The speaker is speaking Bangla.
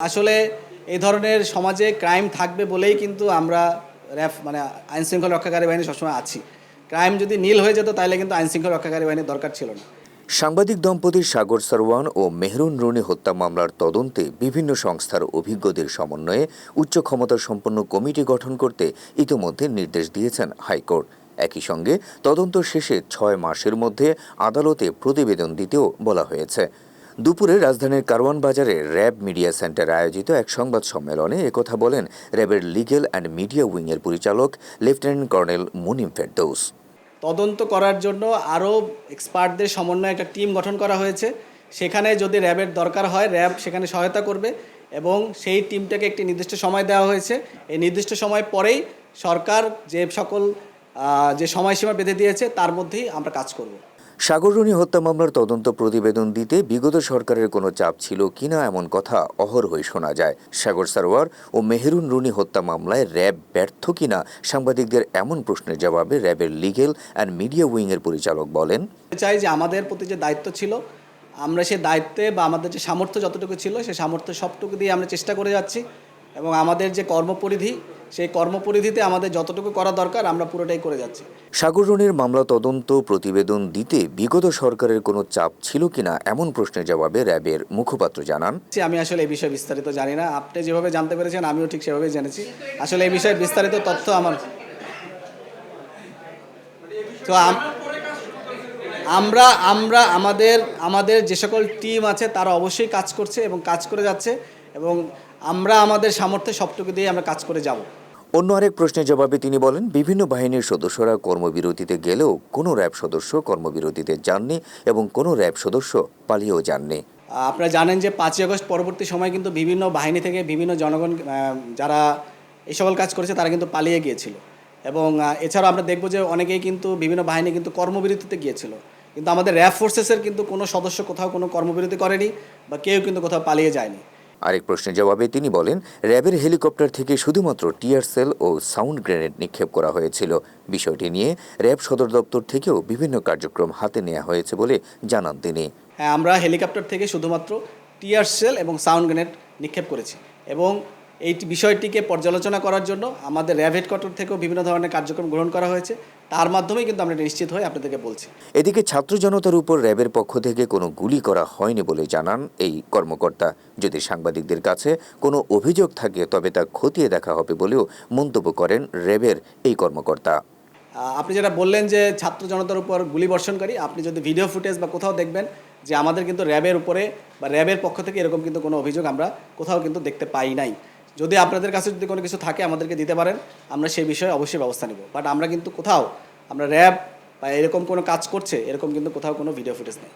আসলে এই ধরনের সমাজে ক্রাইম থাকবে বলেই কিন্তু আমরা র্যাফ মানে আইন শৃঙ্খলা রক্ষাকারী বাহিনী সবসময় আছি। ক্রাইম যদি নীল হয়ে যেত তাহলে কিন্তু আইন শৃঙ্খলা রক্ষাকারী বাহিনীর দরকার ছিল না। সাংবাদিক দম্পতি সাগর সারওয়ান ও মেহরুন রুনি হত্যা মামলার তদন্তে বিভিন্ন সংস্থার অভিজ্ঞদের সমন্বয়ে উচ্চ ক্ষমতা সম্পন্ন কমিটি গঠন করতে ইতিমধ্যে নির্দেশ দিয়েছেন হাইকোর্ট। একই সঙ্গে তদন্ত শেষে ছয় মাসের মধ্যে আদালতে প্রতিবেদন দিতেও বলা হয়েছে। দুপুরে রাজধানীর কারওয়ান বাজারে র্যাব মিডিয়া সেন্টার আয়োজিত এক সংবাদ সম্মেলনে একথা বলেন র্যাবের লিগ্যাল অ্যান্ড মিডিয়া উইংয়ের পরিচালক লেফটেন্যান্ট কর্নেল মুনিম ফেরদৌস। তদন্ত করার জন্য আরও এক্সপার্টদের সমন্বয়ে একটা টিম গঠন করা হয়েছে। সেখানে যদি র্যাবের দরকার হয়, র্যাব সেখানে সহায়তা করবে এবং সেই টিমটাকে একটি নির্দিষ্ট সময় দেওয়া হয়েছে। এই নির্দিষ্ট সময় পরেই সরকার যে সকল যে সময়সীমা বেঁধে দিয়েছে, তার মধ্যেই আমরা কাজ করব। সাগররুনি হত্যা মামলার তদন্ত প্রতিবেদন দিতে বিগত সরকারের কোনো চাপ ছিল কিনা এমন কথা অহরহই শোনা যায়। সাগর সারোয়ার ও মেহেরুন রুনি হত্যা মামলায় র্যাব ব্যর্থ কিনা সাংবাদিকদের এমন প্রশ্নের জবাবে র্যাবের লিগেল অ্যান্ড মিডিয়া উইংয়ের পরিচালক বলেন চাই যে আমাদের প্রতি যে দায়িত্ব ছিল, আমরা সে দায়িত্বে বা আমাদের যে সামর্থ্য যতটুকু ছিল, সে সামর্থ্য সবটুকু দিয়ে আমরা চেষ্টা করে যাচ্ছি এবং আমাদের যে কর্মপরিধি সেই কর্মপরিধিতে আমাদের যতটুকু করা দরকার আমরা পুরোটাই করে যাচ্ছি। সাগররুনির মামলা তদন্ত প্রতিবেদন দিতে বিগত সরকারের কোনো চাপ ছিল কিনা এমন প্রশ্নের জবাবে র্যাবের মুখপাত্র জানান। আমি আসলে এই বিষয়ে বিস্তারিত জানি না। আপনি যেভাবে জানতে পেরেছেন আমিও ঠিক সেভাবেই জেনেছি। আসলে এই বিষয়ে বিস্তারিত তথ্য আমার তো আমরা আমরা আমাদের আমাদের যে সকল টিম আছে তারা অবশ্যই কাজ করছে এবং কাজ করে যাচ্ছে এবং আমরা আমাদের সামর্থ্যে সবটুকু দিয়ে আমরা কাজ করে যাব। অন্য আরেক প্রশ্নের জবাবে তিনি বলেন বিভিন্ন বাহিনীর সদস্যরা কর্মবিরতিতে গেলেও কোনো র্যাব সদস্য কর্মবিরতিতে যাননি এবং কোনো র্যাব সদস্য পালিয়েও যাননি। আপনারা জানেন যে পাঁচই আগস্ট পরবর্তী সময় কিন্তু বিভিন্ন বাহিনী থেকে বিভিন্ন জনগণ যারা এই সকল কাজ করেছে তারা কিন্তু পালিয়ে গিয়েছিল। এবং এছাড়াও আমরা দেখব যে অনেকেই কিন্তু বিভিন্ন বাহিনী কিন্তু কর্মবিরতিতে গিয়েছিল। কিন্তু আমাদের র্যাব ফোর্সেসের কিন্তু কোনো সদস্য কোথাও কোনো কর্মবিরতি করেনি বা কেউ কিন্তু কোথাও পালিয়ে যায়নি। আরেক প্রশ্নের জবাবে তিনি বলেন, র্যাবের হেলিকপ্টার থেকে শুধুমাত্র টিয়ার সেল ও সাউন্ড গ্রেনেড নিক্ষেপ করা হয়েছিল। বিষয়টি নিয়ে র্যাব সদর দপ্তর থেকেও বিভিন্ন কার্যক্রম হাতে নেওয়া হয়েছে বলে জানান তিনি। হ্যাঁ আমরা হেলিকপ্টার থেকে শুধুমাত্র টিয়ার সেল এবং সাউন্ড গ্রেনেড নিক্ষেপ করেছি এবং এই বিষয়টিকে পর্যালোচনা করার জন্য আমাদের র্যাব হেডকোয়ার্টার থেকেও বিভিন্ন ধরনের কার্যক্রম গ্রহণ করা হয়েছে। তার মাধ্যমেই কিন্তু আমরা নিশ্চিত হয়ে আপনাদেরকে বলছি। এদিকে ছাত্র জনতার উপর র্যাবের পক্ষ থেকে কোনো গুলি করা হয়নি বলে জানান এই কর্মকর্তা। যদি সাংবাদিকদের কাছে কোনো অভিযোগ থাকে তবে তা খতিয়ে দেখা হবে বলেও মন্তব্য করেন র্যাবের এই কর্মকর্তা। আপনি যেটা বললেন যে ছাত্র জনতার উপর গুলি বর্ষণকারী আপনি যদি ভিডিও ফুটেজ বা কোথাও দেখবেন যে আমাদের কিন্তু র্যাবের উপরে বা র্যাবের পক্ষ থেকে এরকম কিন্তু কোনো অভিযোগ আমরা কোথাও কিন্তু দেখতে পাই নাই। যদি আপনাদের কাছে যদি কোনো কিছু থাকে, আমাদেরকে দিতে পারেন। আমরা সেই বিষয়ে অবশ্যই ব্যবস্থা নেব। বাট আমরা কিন্তু কোথাও, আমরা র্যাব বা এরকম কোনো কাজ করছে, এরকম কিন্তু কোথাও কোনো ভিডিও ফুটেজ নেই।